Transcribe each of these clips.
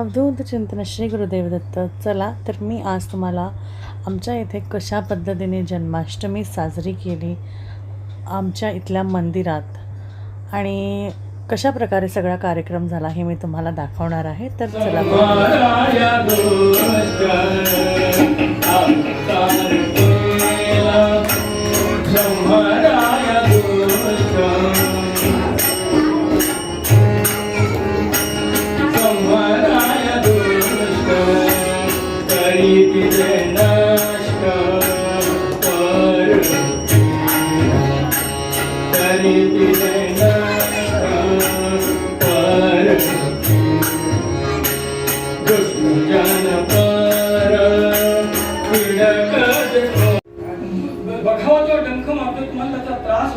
अवधूत चिंतन श्री गुरुदेवदत्त चला तर मी आज तुम्हाला आमच्या इथे कशा पद्धतीने जन्माष्टमी साजरी केली आमच्या इथल्या मंदिरात. आणि कशा प्रकारे सगळा कार्यक्रम झाला हे मी तुम्हाला दाखवणार आहे. तर चला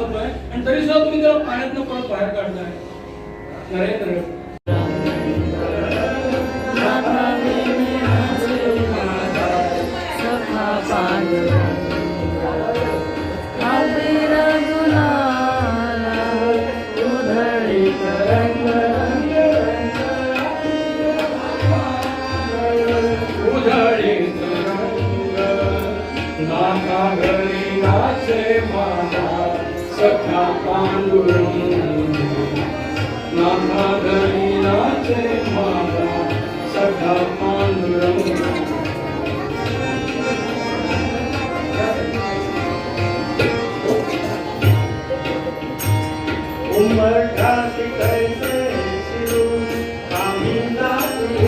होतोय आणि तरी सुद्धा तुम्ही त्याला पाण्यातनं परत बाहेर काढताय. नरेंद्र. उधळीत रंग नाका सखा पांडुरंग नाका घरी नाचे सखा पांडुरंग कैसे शिरू आम्ही जाती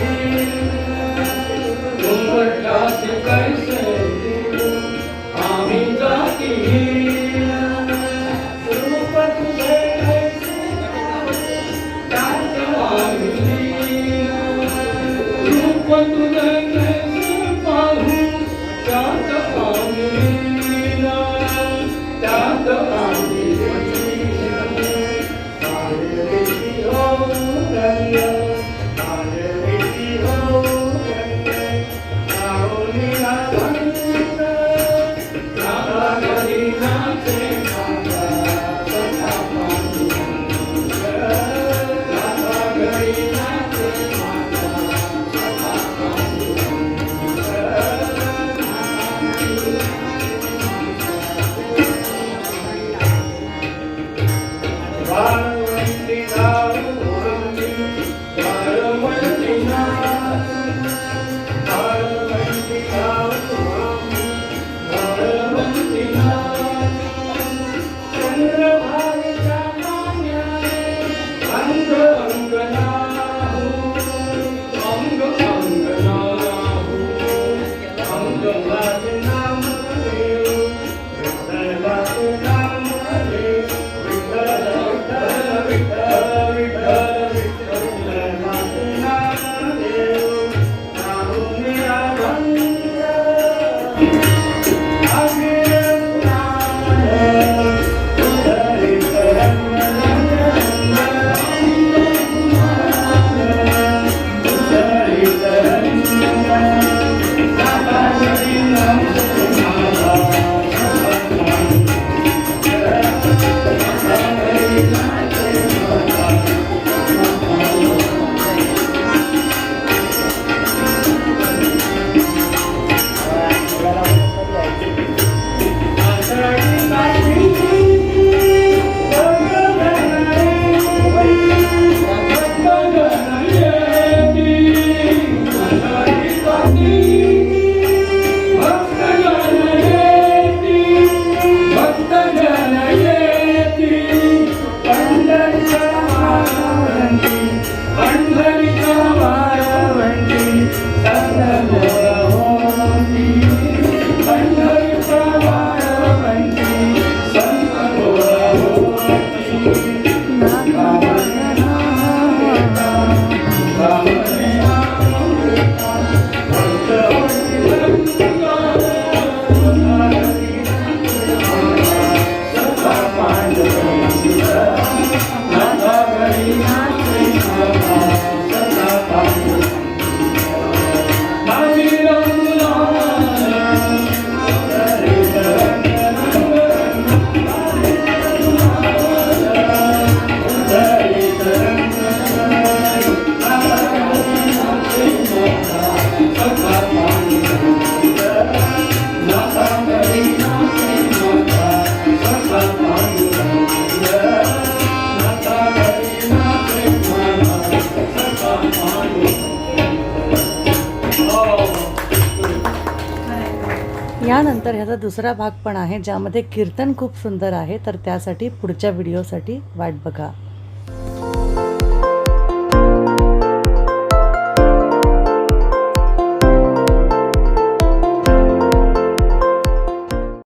आम्ही जाती Hallelujah. यानंतर ह्याचा दुसरा भाग पण आहे ज्यामध्ये कीर्तन खूप सुंदर आहे तर त्यासाठी पुढच्या व्हिडिओसाठी वाट बघा.